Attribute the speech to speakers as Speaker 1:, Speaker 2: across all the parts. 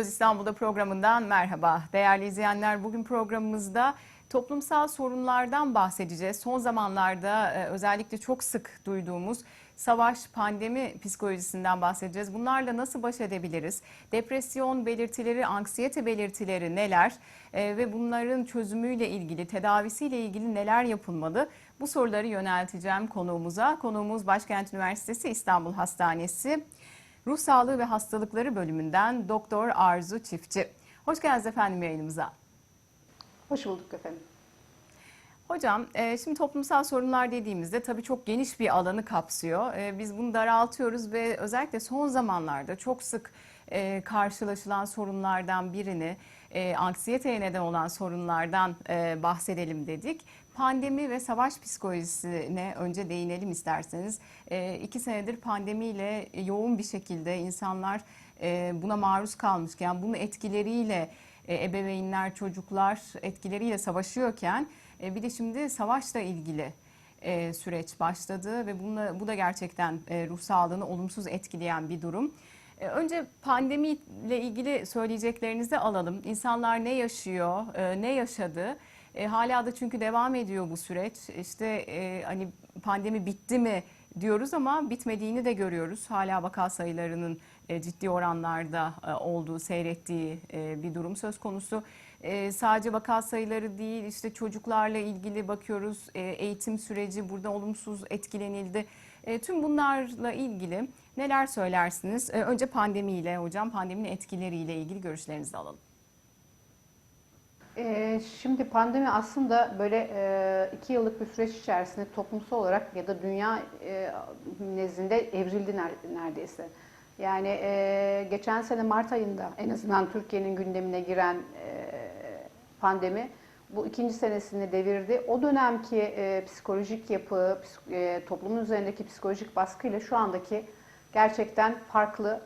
Speaker 1: Söz İstanbul'da programından merhaba. Değerli izleyenler bugün programımızda toplumsal sorunlardan bahsedeceğiz. Son zamanlarda e, özellikle çok sık duyduğumuz savaş, pandemi psikolojisinden bahsedeceğiz. Bunlarla nasıl baş edebiliriz? Depresyon belirtileri, anksiyete belirtileri neler? E, ve bunların çözümüyle ilgili, tedavisiyle ilgili neler yapılmalı? Bu soruları yönelteceğim konuğumuza. Konuğumuz Başkent Üniversitesi İstanbul Hastanesi Ruh Sağlığı ve Hastalıkları bölümünden Doktor Arzu Çiftçi. Hoş geldiniz efendim yayınımıza.
Speaker 2: Hoş bulduk efendim.
Speaker 1: Hocam e, şimdi toplumsal sorunlar dediğimizde tabii çok geniş bir alanı kapsıyor. E, Biz bunu daraltıyoruz ve özellikle son zamanlarda çok sık e, karşılaşılan sorunlardan birini, anksiyeteye neden olan sorunlardan bahsedelim dedik. Pandemi ve savaş psikolojisine önce değinelim isterseniz. E, iki senedir pandemiyle yoğun bir şekilde insanlar e, buna maruz kalmışken, bunun etkileriyle e, ebeveynler, çocuklar etkileriyle savaşıyorken e, bir de şimdi savaşla ilgili e, süreç başladı ve bununla, bu da gerçekten e, ruh sağlığını olumsuz etkileyen bir durum. E, Önce pandemiyle ilgili söyleyeceklerinizi alalım. İnsanlar ne yaşıyor, e, ne yaşadı? E, hala da çünkü devam ediyor bu süreç. İşte e, hani pandemi bitti mi diyoruz ama bitmediğini de görüyoruz. Hala vaka sayılarının e, ciddi oranlarda e, olduğu, seyrettiği e, bir durum söz konusu. E, Sadece vaka sayıları değil, işte çocuklarla ilgili bakıyoruz. E, Eğitim süreci burada olumsuz etkilenildi. E, Tüm bunlarla ilgili neler söylersiniz? E, Önce pandemiyle hocam, pandeminin etkileriyle ilgili görüşlerinizi alalım.
Speaker 2: Ee, şimdi pandemi aslında böyle e, iki yıllık bir süreç içerisinde toplumsal olarak ya da dünya e, nezdinde evrildi ner- neredeyse. Yani e, geçen sene Mart ayında en azından Türkiye'nin gündemine giren e, pandemi bu ikinci senesini devirdi. O dönemki e, psikolojik yapı, e, toplumun üzerindeki psikolojik baskıyla şu andaki gerçekten farklı.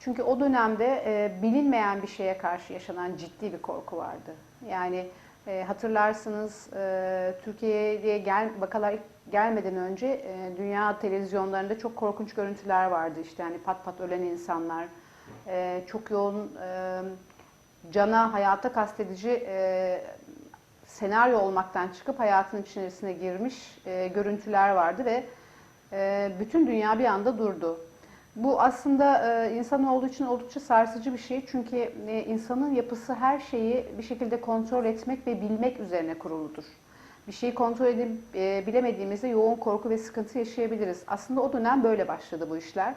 Speaker 2: Çünkü o dönemde e, bilinmeyen bir şeye karşı yaşanan ciddi bir korku vardı. Yani e, hatırlarsınız e, Türkiye'ye gel, vakalar gelmeden önce e, dünya televizyonlarında çok korkunç görüntüler vardı. İşte hani pat pat ölen insanlar, e, çok yoğun e, cana, hayata kastedici e, senaryo olmaktan çıkıp hayatın içerisine girmiş e, görüntüler vardı ve e, bütün dünya bir anda durdu. Bu aslında e, insanoğlu için oldukça sarsıcı bir şey çünkü e, insanın yapısı her şeyi bir şekilde kontrol etmek ve bilmek üzerine kuruludur. Bir şeyi kontrol edip e, bilemediğimizde yoğun korku ve sıkıntı yaşayabiliriz. Aslında o dönem böyle başladı bu işler.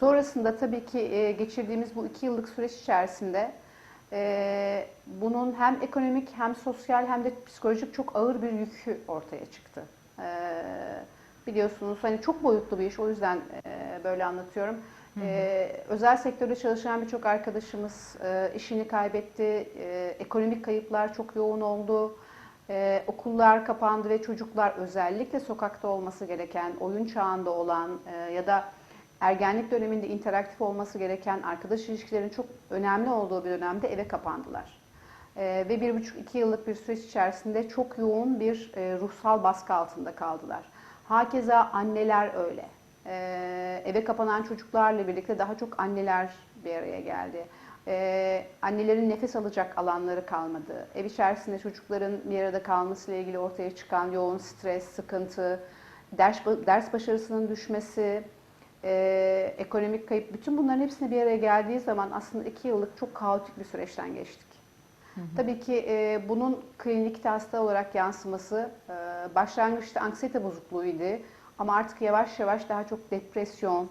Speaker 2: Sonrasında tabii ki e, geçirdiğimiz bu iki yıllık süreç içerisinde e, bunun hem ekonomik hem sosyal hem de psikolojik çok ağır bir yükü ortaya çıktı. E, biliyorsunuz hani çok boyutlu bir iş o yüzden e, böyle anlatıyorum. E, özel sektörde çalışan birçok arkadaşımız e, işini kaybetti, e, ekonomik kayıplar çok yoğun oldu. E, okullar kapandı ve çocuklar özellikle sokakta olması gereken, oyun çağında olan e, ya da ergenlik döneminde interaktif olması gereken arkadaş ilişkilerin çok önemli olduğu bir dönemde eve kapandılar. Ee, ve bir buçuk iki yıllık bir süreç içerisinde çok yoğun bir e, ruhsal baskı altında kaldılar. Hakeza anneler öyle. Ee, eve kapanan çocuklarla birlikte daha çok anneler bir araya geldi. Ee, annelerin nefes alacak alanları kalmadı. Ev içerisinde çocukların bir arada kalmasıyla ilgili ortaya çıkan yoğun stres, sıkıntı, ders, ders başarısının düşmesi, e, ekonomik kayıp, bütün bunların hepsine bir araya geldiği zaman aslında iki yıllık çok kaotik bir süreçten geçtik. Tabii ki e, bunun klinikte hasta olarak yansıması e, başlangıçta anksiyete bozukluğuydu ama artık yavaş yavaş daha çok depresyon,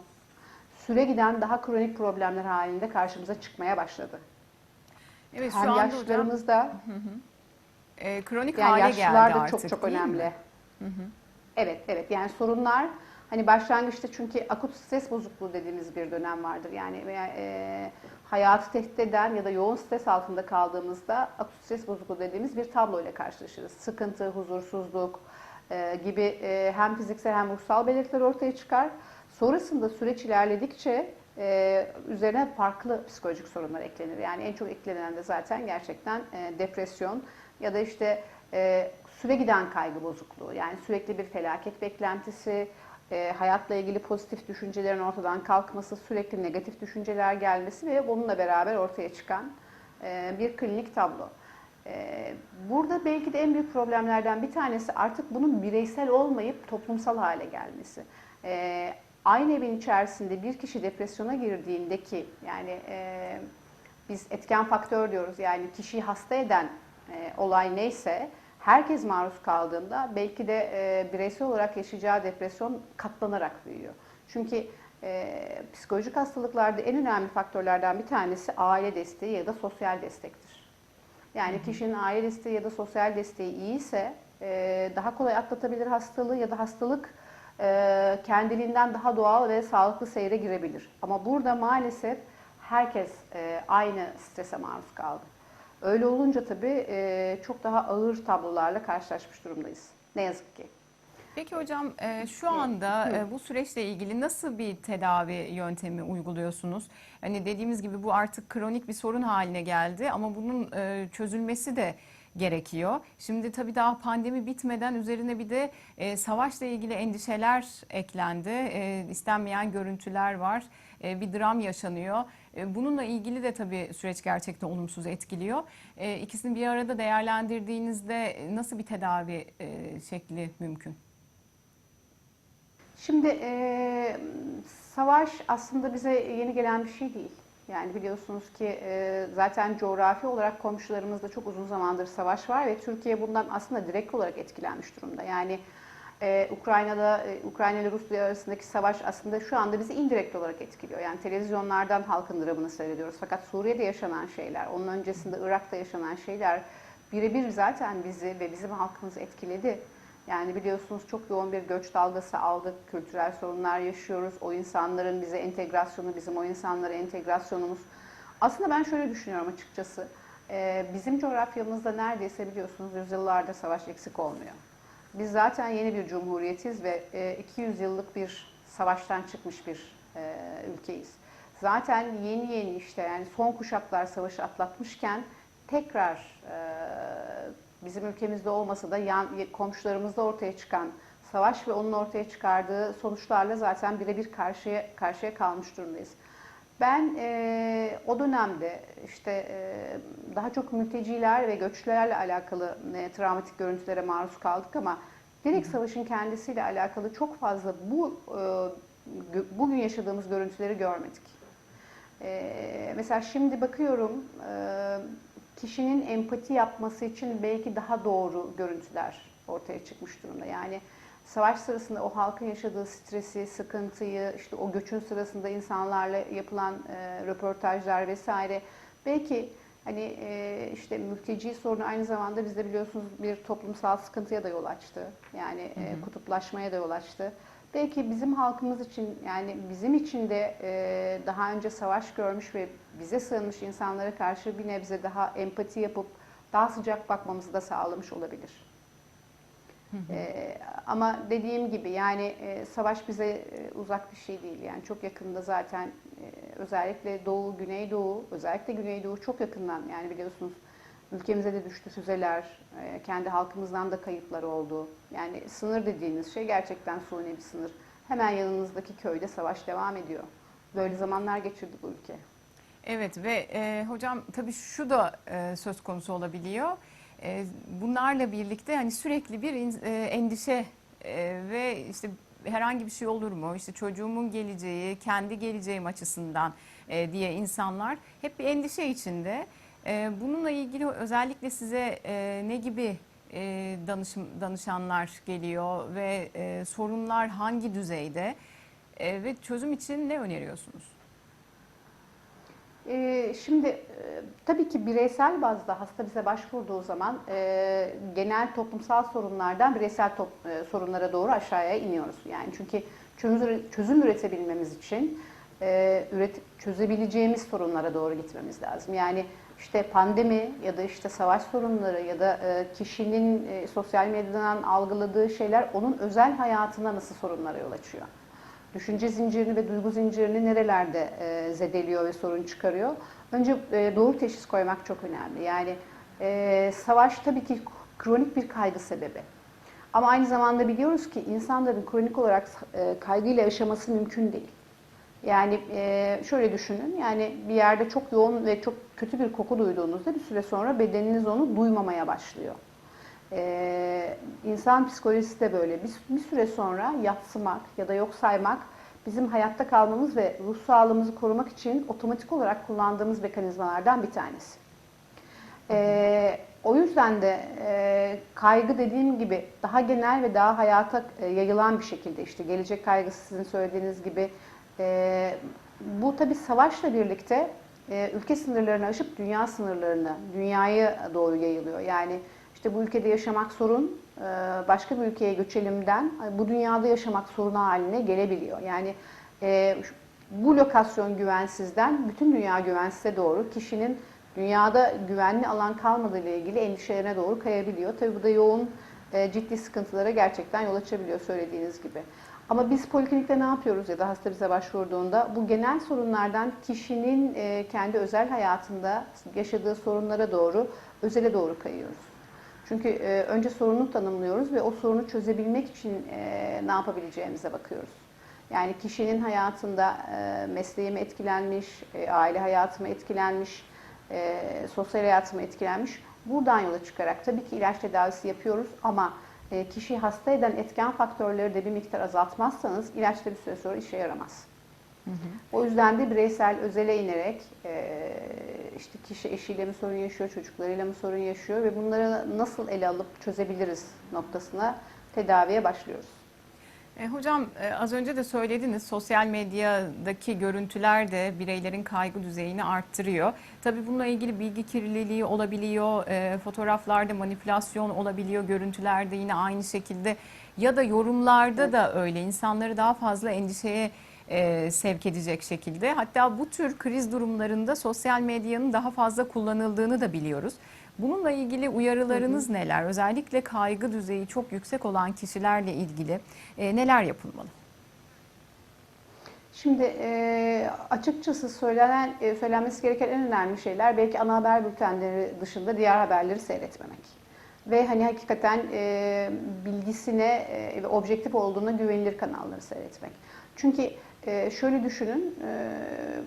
Speaker 2: süre giden daha kronik problemler halinde karşımıza çıkmaya başladı.
Speaker 1: Evet şu
Speaker 2: Hem
Speaker 1: anda hocam
Speaker 2: yaşlılarımızda
Speaker 1: e, kronik
Speaker 2: yani
Speaker 1: hale geldi
Speaker 2: yaşlılar da
Speaker 1: artık
Speaker 2: çok çok önemli. Evet, evet. Yani sorunlar hani başlangıçta çünkü akut stres bozukluğu dediğimiz bir dönem vardır. Yani veya, e, hayatı tehdit eden ya da yoğun stres altında kaldığımızda akut stres bozukluğu dediğimiz bir tablo ile karşılaşırız. Sıkıntı, huzursuzluk e, gibi e, hem fiziksel hem ruhsal belirtiler ortaya çıkar. Sonrasında süreç ilerledikçe e, üzerine farklı psikolojik sorunlar eklenir. Yani en çok eklenen de zaten gerçekten depresyon ya da işte süre giden kaygı bozukluğu. Yani sürekli bir felaket beklentisi, hayatla ilgili pozitif düşüncelerin ortadan kalkması, sürekli negatif düşünceler gelmesi ve bununla beraber ortaya çıkan bir klinik tablo. E, burada belki de en büyük problemlerden bir tanesi artık bunun bireysel olmayıp toplumsal hale gelmesi. E, aynı evin içerisinde bir kişi depresyona girdiğindeki yani e, biz etken faktör diyoruz yani kişiyi hasta eden e, olay neyse herkes maruz kaldığında belki de e, bireysel olarak yaşayacağı depresyon katlanarak büyüyor. Çünkü psikolojik hastalıklarda en önemli faktörlerden bir tanesi aile desteği ya da sosyal destektir. Yani kişinin aile desteği ya da sosyal desteği iyiyse e, daha kolay atlatabilir hastalığı ya da hastalık e, kendiliğinden daha doğal ve sağlıklı seyre girebilir. Ama burada maalesef herkes e, aynı strese maruz kaldı. Öyle olunca tabii e, çok daha ağır tablolarla karşılaşmış durumdayız. Ne yazık ki.
Speaker 1: Peki hocam e, şu anda e, bu süreçle ilgili nasıl bir tedavi yöntemi uyguluyorsunuz? Hani dediğimiz gibi bu artık kronik bir sorun haline geldi ama bunun e, çözülmesi de gerekiyor. Şimdi tabii daha pandemi bitmeden üzerine bir de e, savaşla ilgili endişeler eklendi. E, istenmeyen görüntüler var. E, bir dram yaşanıyor. E, bununla ilgili de tabii süreç gerçekten olumsuz etkiliyor. E, ikisini bir arada değerlendirdiğinizde nasıl bir tedavi e, şekli mümkün?
Speaker 2: Şimdi e, savaş aslında bize yeni gelen bir şey değil. Yani biliyorsunuz ki e, zaten coğrafi olarak komşularımızda çok uzun zamandır savaş var ve Türkiye bundan aslında direkt olarak etkilenmiş durumda. Yani e, Ukrayna'da e, Ukrayna ile Rusya arasındaki savaş aslında şu anda bizi indirekt olarak etkiliyor. Yani televizyonlardan halkın dramını seyrediyoruz. Fakat Suriye'de yaşanan şeyler, onun öncesinde Irak'ta yaşanan şeyler birebir zaten bizi ve bizim halkımızı etkiledi. Yani biliyorsunuz çok yoğun bir göç dalgası aldık, kültürel sorunlar yaşıyoruz. O insanların bize entegrasyonu, bizim o insanlara entegrasyonumuz. Aslında ben şöyle düşünüyorum açıkçası. Ee, bizim coğrafyamızda neredeyse biliyorsunuz yüzyıllarda savaş eksik olmuyor. Biz zaten yeni bir cumhuriyetiz ve e, 200 yıllık bir savaştan çıkmış bir e, ülkeyiz. Zaten yeni yeni işte yani son kuşaklar savaşı atlatmışken tekrar e, bizim ülkemizde olmasa da yan, komşularımızda ortaya çıkan savaş ve onun ortaya çıkardığı sonuçlarla zaten birebir karşıya karşıya kalmış durumdayız. Ben e, o dönemde işte e, daha çok mülteciler ve göçlerle alakalı e, travmatik görüntülere maruz kaldık ama direkt savaşın kendisiyle alakalı çok fazla bu e, bugün yaşadığımız görüntüleri görmedik. E, mesela şimdi bakıyorum e, kişinin empati yapması için belki daha doğru görüntüler ortaya çıkmış durumda. Yani savaş sırasında o halkın yaşadığı stresi, sıkıntıyı, işte o göçün sırasında insanlarla yapılan e, röportajlar vesaire belki hani e, işte mülteci sorunu aynı zamanda bizde biliyorsunuz bir toplumsal sıkıntıya da yol açtı. Yani e, kutuplaşmaya da yol açtı. Belki bizim halkımız için yani bizim için de e, daha önce savaş görmüş ve bize sığınmış insanlara karşı bir nebze daha empati yapıp daha sıcak bakmamızı da sağlamış olabilir. E, ama dediğim gibi yani e, savaş bize e, uzak bir şey değil. Yani çok yakında zaten e, özellikle Doğu, Güneydoğu, özellikle Güneydoğu çok yakından yani biliyorsunuz ülkemize de düştü füzeler, e, kendi halkımızdan da kayıplar oldu. Yani sınır dediğiniz şey gerçekten suni bir sınır. Hemen yanınızdaki köyde savaş devam ediyor. Böyle zamanlar geçirdi bu ülke.
Speaker 1: Evet ve e, hocam tabii şu da e, söz konusu olabiliyor. E, bunlarla birlikte hani sürekli bir in- e, endişe e, ve işte herhangi bir şey olur mu? İşte çocuğumun geleceği, kendi geleceğim açısından e, diye insanlar hep bir endişe içinde. E, bununla ilgili özellikle size e, ne gibi e, danışanlar geliyor ve e, sorunlar hangi düzeyde ve çözüm için ne öneriyorsunuz?
Speaker 2: Ee, Şimdi tabii ki bireysel bazda hasta bize başvurduğu zaman genel toplumsal sorunlardan bireysel top- sorunlara doğru aşağıya iniyoruz. Yani çünkü çözüm, çözüm üretebilmemiz için üret, çözebileceğimiz sorunlara doğru gitmemiz lazım. Yani işte pandemi ya da işte savaş sorunları ya da e, kişinin e, sosyal medyadan algıladığı şeyler onun özel hayatına nasıl sorunlara yol açıyor? düşünce zincirini ve duygu zincirini nerelerde e, zedeliyor ve sorun çıkarıyor. Önce doğru teşhis koymak çok önemli. Yani savaş tabii ki kronik bir kaygı sebebi. Ama aynı zamanda biliyoruz ki insanların kronik olarak kaygıyla yaşaması mümkün değil. Yani e, şöyle düşünün, yani bir yerde çok yoğun ve çok kötü bir koku duyduğunuzda bir süre sonra bedeniniz onu duymamaya başlıyor. E, insan psikolojisi de böyle. Bir, bir süre sonra yatsımak ya da yok saymak bizim hayatta kalmamız ve ruh sağlığımızı korumak için otomatik olarak kullandığımız mekanizmalardan bir tanesi. E, o yüzden de e, kaygı dediğim gibi daha genel ve daha hayata e, yayılan bir şekilde işte gelecek kaygısı sizin söylediğiniz gibi e, bu tabi savaşla birlikte e, ülke sınırlarını aşıp dünya sınırlarını, dünyaya doğru yayılıyor. Yani işte bu ülkede yaşamak sorun, e, başka bir ülkeye göçelimden bu dünyada yaşamak sorun haline gelebiliyor. Yani e, bu lokasyon güvensizden bütün dünya güvensize doğru kişinin dünyada güvenli alan kalmadığı ile ilgili endişelerine doğru kayabiliyor. Tabii bu da yoğun e, ciddi sıkıntılara gerçekten yol açabiliyor söylediğiniz gibi. Ama biz poliklinikte ne yapıyoruz ya da hasta bize başvurduğunda bu genel sorunlardan kişinin e, kendi özel hayatında yaşadığı sorunlara doğru, özele doğru kayıyoruz. Çünkü e, önce sorunu tanımlıyoruz ve o sorunu çözebilmek için e, ne yapabileceğimize bakıyoruz. Yani kişinin hayatında e, mesleğimi etkilenmiş, aile hayatımı etkilenmiş, sosyal hayatıma etkilenmiş. Buradan yola çıkarak tabii ki ilaç tedavisi yapıyoruz ama kişiyi hasta eden etken faktörleri de bir miktar azaltmazsanız ilaç da bir süre sonra işe yaramaz. O yüzden de bireysel özele inerek e, işte kişi eşiyle mi sorun yaşıyor, çocuklarıyla mı sorun yaşıyor ve bunları nasıl ele alıp çözebiliriz noktasına tedaviye başlıyoruz.
Speaker 1: E, hocam e, az önce de söylediniz sosyal medyadaki görüntüler de bireylerin kaygı düzeyini arttırıyor. Tabii bununla ilgili bilgi kirliliği olabiliyor, e, fotoğraflarda manipülasyon olabiliyor, görüntülerde yine aynı şekilde ya da yorumlarda da öyle insanları daha fazla endişeye e, sevk edecek şekilde. Hatta bu tür kriz durumlarında sosyal medyanın daha fazla kullanıldığını da biliyoruz. Bununla ilgili uyarılarınız neler? Özellikle kaygı düzeyi çok yüksek olan kişilerle ilgili e, neler yapılmalı?
Speaker 2: Şimdi e, açıkçası söylenen e, söylenmesi gereken en önemli şeyler belki ana haber bültenleri dışında diğer haberleri seyretmemek. Ve hani hakikaten e, bilgisine e, ve objektif olduğuna güvenilir kanalları seyretmek. Çünkü e, şöyle düşünün e,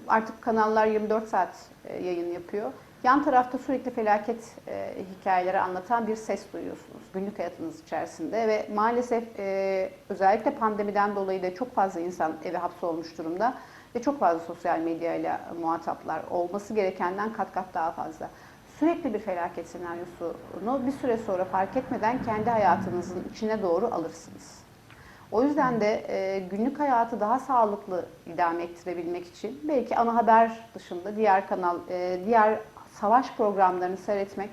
Speaker 2: artık kanallar 24 saat e, yayın yapıyor. Yan tarafta sürekli felaket e, hikayeleri anlatan bir ses duyuyorsunuz günlük hayatınız içerisinde ve maalesef e, özellikle pandemiden dolayı da çok fazla insan eve hapsolmuş durumda ve çok fazla sosyal medyayla muhataplar olması gerekenden kat kat daha fazla. Sürekli bir felaket senaryosunu bir süre sonra fark etmeden kendi hayatınızın içine doğru alırsınız. O yüzden de e, günlük hayatı daha sağlıklı idame ettirebilmek için belki ana haber dışında diğer kanal, e, diğer savaş programlarını seyretmek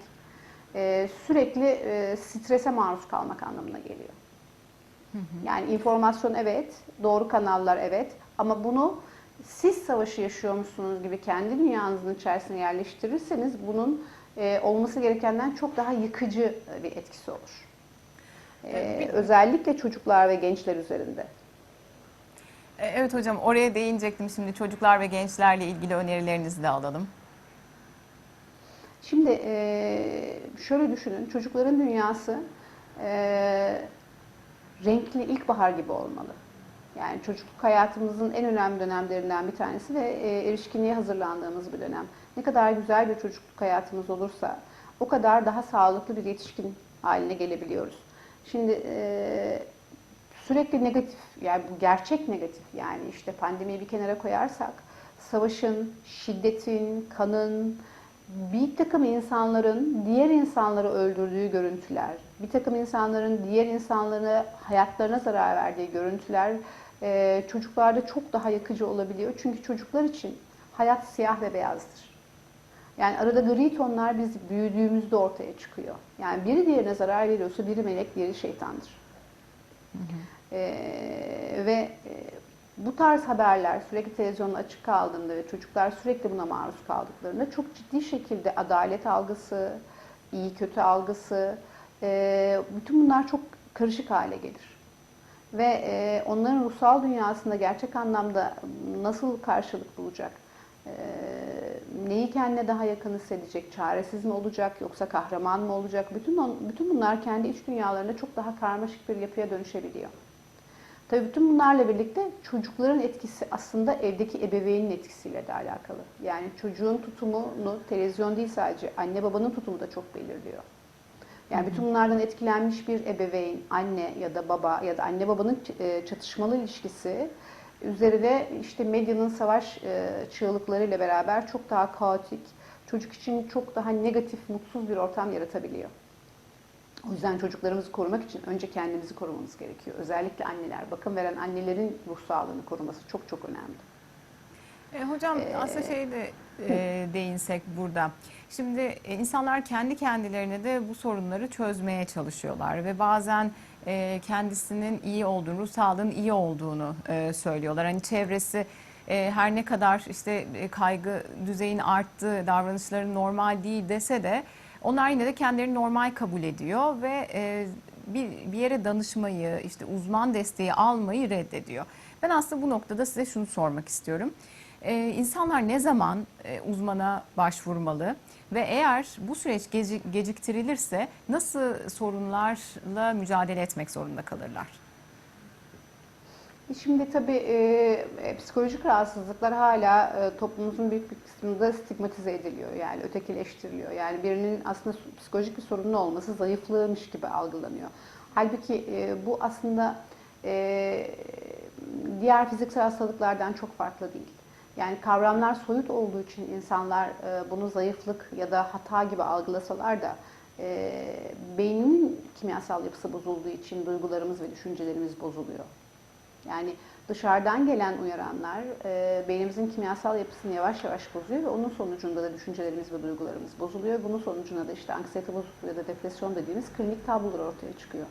Speaker 2: e, sürekli e, strese maruz kalmak anlamına geliyor. Yani informasyon evet, doğru kanallar evet ama bunu siz savaşı yaşıyormuşsunuz gibi kendi dünyanızın içerisine yerleştirirseniz bunun e, olması gerekenden çok daha yıkıcı bir etkisi olur. E, özellikle çocuklar ve gençler üzerinde.
Speaker 1: E, Evet hocam oraya değinecektim şimdi çocuklar ve gençlerle ilgili önerilerinizi de alalım.
Speaker 2: Şimdi şöyle düşünün, çocukların dünyası renkli ilkbahar gibi olmalı. Yani çocukluk hayatımızın en önemli dönemlerinden bir tanesi ve erişkinliğe hazırlandığımız bir dönem. Ne kadar güzel bir çocukluk hayatımız olursa o kadar daha sağlıklı bir yetişkin haline gelebiliyoruz. Şimdi sürekli negatif, yani bu gerçek negatif yani işte pandemiyi bir kenara koyarsak savaşın, şiddetin, kanın, bir takım insanların diğer insanları öldürdüğü görüntüler, bir takım insanların diğer insanlara hayatlarına zarar verdiği görüntüler e, çocuklarda çok daha yakıcı olabiliyor. Çünkü çocuklar için hayat siyah ve beyazdır. Yani arada gri tonlar biz büyüdüğümüzde ortaya çıkıyor. Yani biri diğerine zarar veriyorsa biri melek, diğeri şeytandır. Ee, ve bu tarz haberler sürekli televizyonda açık kaldığında ve çocuklar sürekli buna maruz kaldıklarında çok ciddi şekilde adalet algısı, iyi kötü algısı, e, bütün bunlar çok karışık hale gelir. Ve e, onların ruhsal dünyasında gerçek anlamda nasıl karşılık bulacak, e, neyi kendine daha yakın hissedecek, çaresiz mi olacak yoksa kahraman mı olacak? Bütün on- bütün bunlar kendi iç dünyalarında çok daha karmaşık bir yapıya dönüşebiliyor. Tabii bütün bunlarla birlikte çocukların etkisi aslında evdeki ebeveynin etkisiyle de alakalı. Yani çocuğun tutumunu televizyon değil sadece anne babanın tutumu da çok belirliyor. Yani bütün bunlardan etkilenmiş bir ebeveyn, anne ya da baba ya da anne babanın e, çatışmalı ilişkisi üzerine işte medyanın savaş e, çığlıklarıyla beraber çok daha kaotik, çocuk için çok daha negatif, mutsuz bir ortam yaratabiliyor. O yüzden çocuklarımızı korumak için önce kendimizi korumamız gerekiyor. Özellikle anneler, bakım veren annelerin ruh sağlığını koruması çok çok önemli.
Speaker 1: E, hocam aslında şey de e, değinsek burada. Şimdi e, insanlar kendi kendilerine de bu sorunları çözmeye çalışıyorlar ve bazen e, kendisinin iyi olduğunu, ruh sağlığının iyi olduğunu e, söylüyorlar. Hani çevresi e, her ne kadar işte e, kaygı düzeyin arttı, davranışların normal değil dese de onlar yine de kendilerini normal kabul ediyor ve e, bir, bir yere danışmayı, işte uzman desteği almayı reddediyor. Ben aslında bu noktada size şunu sormak istiyorum. Ee, insanlar ne zaman e, uzmana başvurmalı ve eğer bu süreç geci- geciktirilirse nasıl sorunlarla mücadele etmek zorunda kalırlar?
Speaker 2: Şimdi tabii e, psikolojik rahatsızlıklar hala e, toplumumuzun büyük bir kısmında stigmatize ediliyor. Yani ötekileştiriliyor. Yani birinin aslında psikolojik bir sorunu olması zayıflığıymış gibi algılanıyor. Halbuki e, bu aslında e, diğer fiziksel hastalıklardan çok farklı değil. Yani kavramlar soyut olduğu için insanlar e, bunu zayıflık ya da hata gibi algılasalar da e, beyninin kimyasal yapısı bozulduğu için duygularımız ve düşüncelerimiz bozuluyor. Yani dışarıdan gelen uyaranlar e, beynimizin kimyasal yapısını yavaş yavaş bozuyor ve onun sonucunda da düşüncelerimiz ve duygularımız bozuluyor. Bunun sonucunda da işte anksiyete bozukluğu ya da depresyon dediğimiz klinik tablolar ortaya çıkıyor.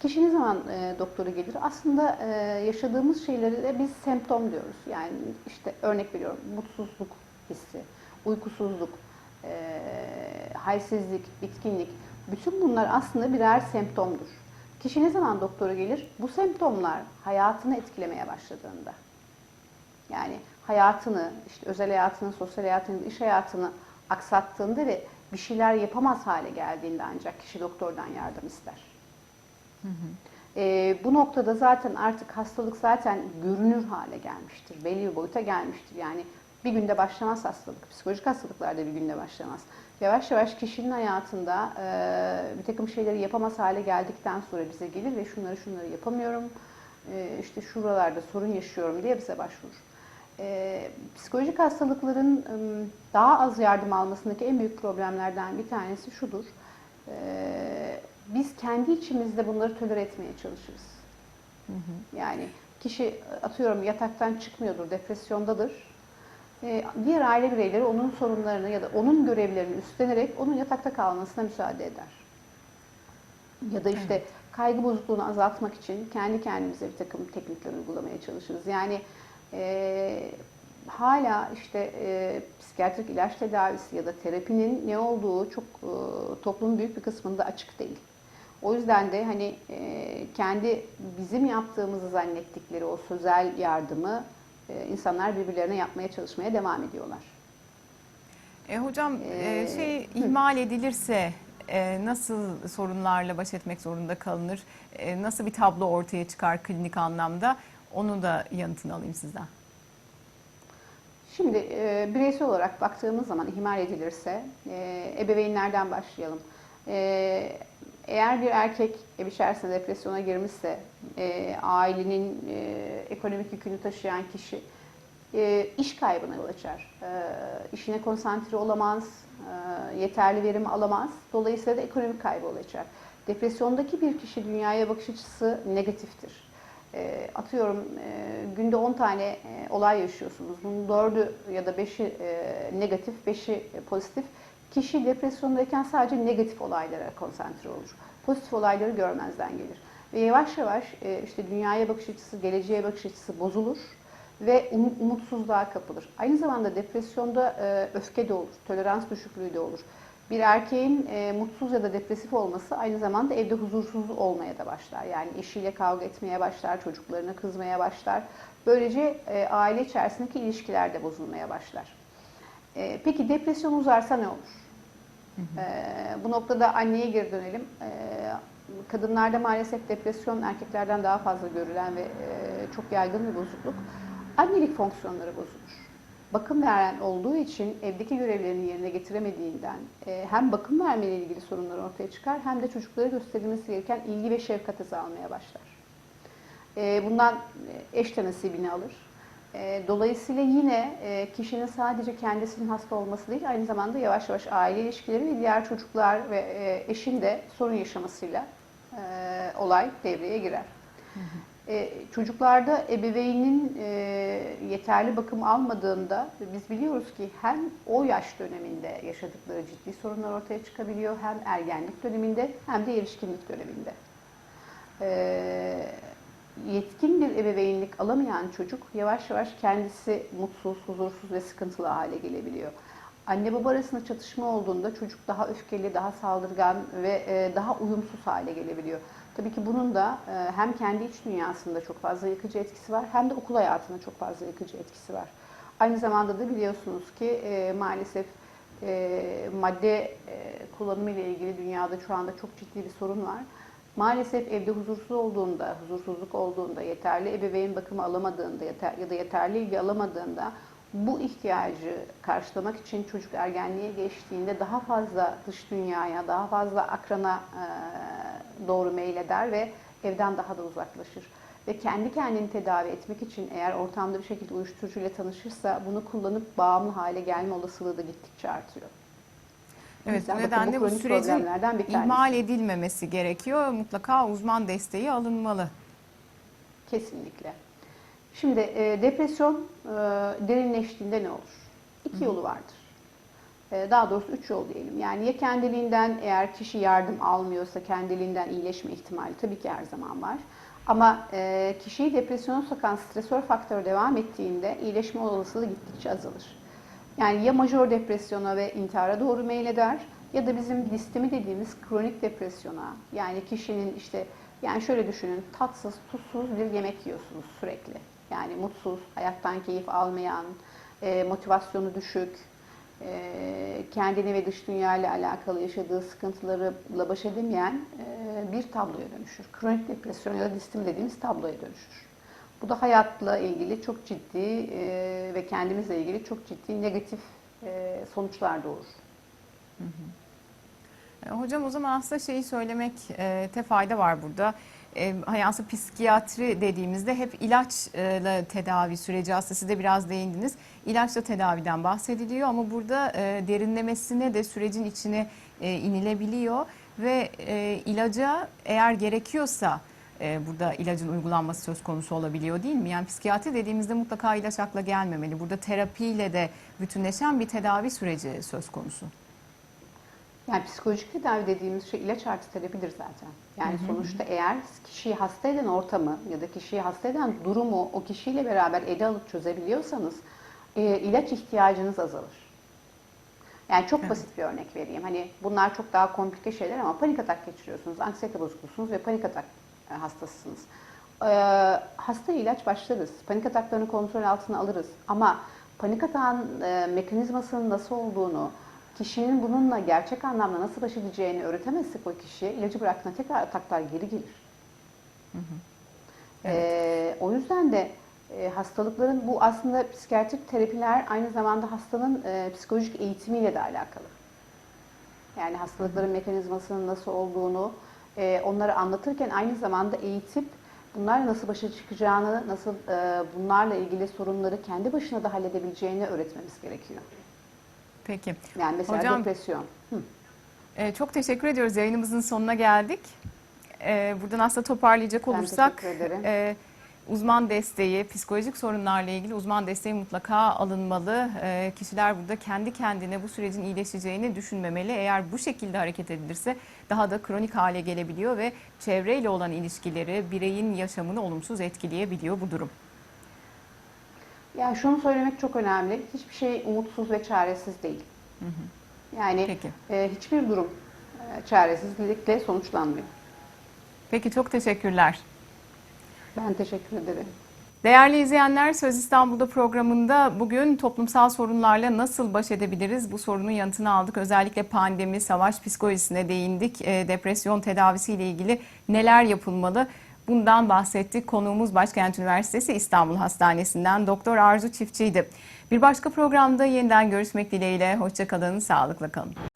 Speaker 2: Kişi ne zaman e, doktora gelir? Aslında e, yaşadığımız şeyleri de biz semptom diyoruz. Yani işte örnek veriyorum mutsuzluk hissi, uykusuzluk, e, halsizlik, bitkinlik. Bütün bunlar aslında birer semptomdur. Kişi ne zaman doktora gelir? Bu semptomlar hayatını etkilemeye başladığında. Yani hayatını, işte özel hayatını, sosyal hayatını, iş hayatını aksattığında ve bir şeyler yapamaz hale geldiğinde ancak kişi doktordan yardım ister. Ee, bu noktada zaten artık hastalık zaten görünür hale gelmiştir. Belli bir boyuta gelmiştir. Yani bir günde başlamaz hastalık. Psikolojik hastalıklar da bir günde başlamaz. Yavaş yavaş kişinin hayatında e, bir takım şeyleri yapamaz hale geldikten sonra bize gelir ve şunları şunları yapamıyorum, e, işte şuralarda sorun yaşıyorum diye bize başvurur. E, psikolojik hastalıkların e, daha az yardım almasındaki en büyük problemlerden bir tanesi şudur. E, biz kendi içimizde bunları tolere etmeye çalışırız. Yani kişi atıyorum yataktan çıkmıyordur, depresyondadır. Ee, diğer aile bireyleri onun sorunlarını ya da onun görevlerini üstlenerek onun yatakta kalmasına müsaade eder. Ya da işte kaygı bozukluğunu azaltmak için kendi kendimize bir takım teknikler uygulamaya çalışırız. Yani e, hala işte e, psikiyatrik ilaç tedavisi ya da terapinin ne olduğu çok e, toplumun büyük bir kısmında açık değil. O yüzden de hani e, kendi bizim yaptığımızı zannettikleri o sözel yardımı e, insanlar birbirlerine yapmaya çalışmaya devam ediyorlar.
Speaker 1: E, hocam e,
Speaker 2: Ee,
Speaker 1: şey ihmal edilirse e, nasıl sorunlarla baş etmek zorunda kalınır? E, nasıl bir tablo ortaya çıkar klinik anlamda? Onu da yanıtını alayım sizden.
Speaker 2: Şimdi e, bireysel olarak baktığımız zaman ihmal edilirse e, ebeveynlerden başlayalım. E, eğer bir erkek ev içerisinde depresyona girmişse e, ailenin e, ekonomik yükünü taşıyan kişi e, iş kaybına yol açar. E, işine konsantre olamaz, e, yeterli verim alamaz. Dolayısıyla da ekonomik kaybı yol açar. Depresyondaki bir kişi dünyaya bakış açısı negatiftir. E, atıyorum e, günde 10 tane e, olay yaşıyorsunuz. Bunun 4'ü ya da 5'i e, negatif, 5'i pozitif. Kişi depresyondayken sadece negatif olaylara konsantre olur. Pozitif olayları görmezden gelir. Ve yavaş yavaş e, işte dünyaya bakış açısı, geleceğe bakış açısı bozulur ve um- umutsuzluğa kapılır. Aynı zamanda depresyonda e, öfke de olur, tolerans düşüklüğü de olur. Bir erkeğin e, mutsuz ya da depresif olması aynı zamanda evde huzursuz olmaya da başlar. Yani eşiyle kavga etmeye başlar, çocuklarına kızmaya başlar. Böylece e, aile içerisindeki ilişkiler de bozulmaya başlar. E, peki depresyon uzarsa ne olur? E, bu noktada anneye geri dönelim. E, kadınlarda maalesef depresyon erkeklerden daha fazla görülen ve e, çok yaygın bir bozukluk. Annelik fonksiyonları bozulur. Bakım veren olduğu için evdeki görevlerini yerine getiremediğinden e, hem bakım vermeyle ilgili sorunlar ortaya çıkar hem de çocuklara gösterilmesi gereken ilgi ve şefkat azalmaya başlar. E, bundan e, eş de nasibini alır. E, Dolayısıyla yine e, kişinin sadece kendisinin hasta olması değil, aynı zamanda yavaş yavaş aile ilişkileri ve diğer çocuklar ve e, eşin de sorun yaşamasıyla e, olay devreye girer. Çocuklarda ebeveynin yeterli bakım almadığında biz biliyoruz ki hem o yaş döneminde yaşadıkları ciddi sorunlar ortaya çıkabiliyor hem ergenlik döneminde hem de erişkinlik döneminde. E, yetkin bir ebeveynlik alamayan çocuk yavaş yavaş kendisi mutsuz, huzursuz ve sıkıntılı hale gelebiliyor. Anne baba arasında çatışma olduğunda çocuk daha öfkeli, daha saldırgan ve e, daha uyumsuz hale gelebiliyor. Tabii ki bunun da e, hem kendi iç dünyasında çok fazla yıkıcı etkisi var hem de okul hayatında çok fazla yıkıcı etkisi var. Aynı zamanda da biliyorsunuz ki e, maalesef madde kullanımı ile ilgili dünyada şu anda çok ciddi bir sorun var. Maalesef evde huzursuz olduğunda, huzursuzluk olduğunda, yeterli ebeveyn bakımı alamadığında ya da yeterli ilgi alamadığında bu ihtiyacı karşılamak için çocuk ergenliğe geçtiğinde daha fazla dış dünyaya, daha fazla akrana doğru meyleder ve evden daha da uzaklaşır. Ve kendi kendini tedavi etmek için eğer ortamda bir şekilde uyuşturucuyla tanışırsa bunu kullanıp bağımlı hale gelme olasılığı da gittikçe artıyor.
Speaker 1: Evet, bu nedenle bu
Speaker 2: kronik
Speaker 1: sürecin ihmal edilmemesi gerekiyor. Mutlaka uzman desteği alınmalı.
Speaker 2: Kesinlikle. Şimdi e, depresyon e, derinleştiğinde ne olur? İki yolu vardır. E, daha doğrusu üç yol diyelim. Yani ya kendiliğinden eğer kişi yardım almıyorsa kendiliğinden iyileşme ihtimali tabii ki her zaman var. Ama e, kişiyi depresyona sokan stresör faktörü devam ettiğinde iyileşme olasılığı gittikçe azalır. Yani ya majör depresyona ve intihara doğru meyleder ya da bizim distemi dediğimiz kronik depresyona yani kişinin işte yani şöyle düşünün tatsız tuzsuz bir yemek yiyorsunuz sürekli. Yani mutsuz, hayattan keyif almayan, e, motivasyonu düşük, e, kendini ve dış dünya ile alakalı yaşadığı sıkıntılarla baş edemeyen e, bir tabloya dönüşür. Kronik depresyon ya da distim dediğimiz tabloya dönüşür. Bu da hayatla ilgili çok ciddi e, ve kendimizle ilgili çok ciddi negatif e, sonuçlar doğurur.
Speaker 1: E, Hocam o zaman aslında şeyi söylemekte fayda var burada. E, hani psikiyatri dediğimizde hep ilaçla tedavi süreci aslında siz de biraz değindiniz. İlaçla tedaviden bahsediliyor ama burada e, derinlemesine de sürecin içine e, inilebiliyor ve e, ilaca eğer gerekiyorsa e, burada ilacın uygulanması söz konusu olabiliyor değil mi? Yani psikiyatri dediğimizde mutlaka ilaç akla gelmemeli. Burada terapiyle de bütünleşen bir tedavi süreci söz konusu.
Speaker 2: Yani psikolojik tedavi dediğimiz şey ilaç artı terapidir zaten. Yani sonuçta eğer kişiyi hasta eden ortamı ya da kişiyi hasta eden durumu o kişiyle beraber ele alıp çözebiliyorsanız e, ilaç ihtiyacınız azalır. Yani çok
Speaker 1: Evet.
Speaker 2: basit bir örnek vereyim. Hani bunlar çok daha komplike şeyler ama panik atak geçiriyorsunuz, anksiyete bozuklusunuz ve panik atak hastasısınız. E, hasta ilaç başlarız. Panik ataklarını kontrol altına alırız. Ama panik atağın e, mekanizmasının nasıl olduğunu, kişinin bununla gerçek anlamda nasıl baş edeceğini öğretemezsek o kişiye ilacı bıraktığında tekrar ataklar geri gelir. E, o yüzden de e, hastalıkların bu aslında psikiyatrik terapiler aynı zamanda hastanın e, psikolojik eğitimiyle de alakalı. Yani hastalıkların mekanizmasının nasıl olduğunu e, onları anlatırken aynı zamanda eğitip bunlarla nasıl başa çıkacağını, nasıl e, bunlarla ilgili sorunları kendi başına da halledebileceğini öğretmemiz gerekiyor.
Speaker 1: Peki.
Speaker 2: Yani mesela
Speaker 1: Hocam-
Speaker 2: depresyon. Hı.
Speaker 1: Ee, çok teşekkür ediyoruz. Yayınımızın sonuna geldik. Ee, buradan aslında toparlayacak
Speaker 2: Ben
Speaker 1: olursak
Speaker 2: teşekkür ederim.
Speaker 1: e, uzman desteği, psikolojik sorunlarla ilgili uzman desteği mutlaka alınmalı. Ee, kişiler burada kendi kendine bu sürecin iyileşeceğini düşünmemeli. Eğer bu şekilde hareket edilirse daha da kronik hale gelebiliyor ve çevreyle olan ilişkileri, bireyin yaşamını olumsuz etkileyebiliyor bu durum.
Speaker 2: Yani şunu söylemek çok önemli. Hiçbir şey umutsuz ve çaresiz değil. Yani
Speaker 1: Peki.
Speaker 2: e, hiçbir durum e, çaresizlikle sonuçlanmıyor.
Speaker 1: Peki çok teşekkürler.
Speaker 2: Ben teşekkür ederim.
Speaker 1: Değerli izleyenler Söz İstanbul'da programında bugün toplumsal sorunlarla nasıl baş edebiliriz? Bu sorunun yanıtını aldık. Özellikle pandemi, savaş psikolojisine değindik. E, depresyon tedavisiyle ilgili neler yapılmalı? Bundan bahsettik. Konuğumuz Başkent Üniversitesi İstanbul Hastanesi'nden Doktor Arzu Çiftçi'ydi. Bir başka programda yeniden görüşmek dileğiyle. Hoşçakalın, sağlıkla kalın.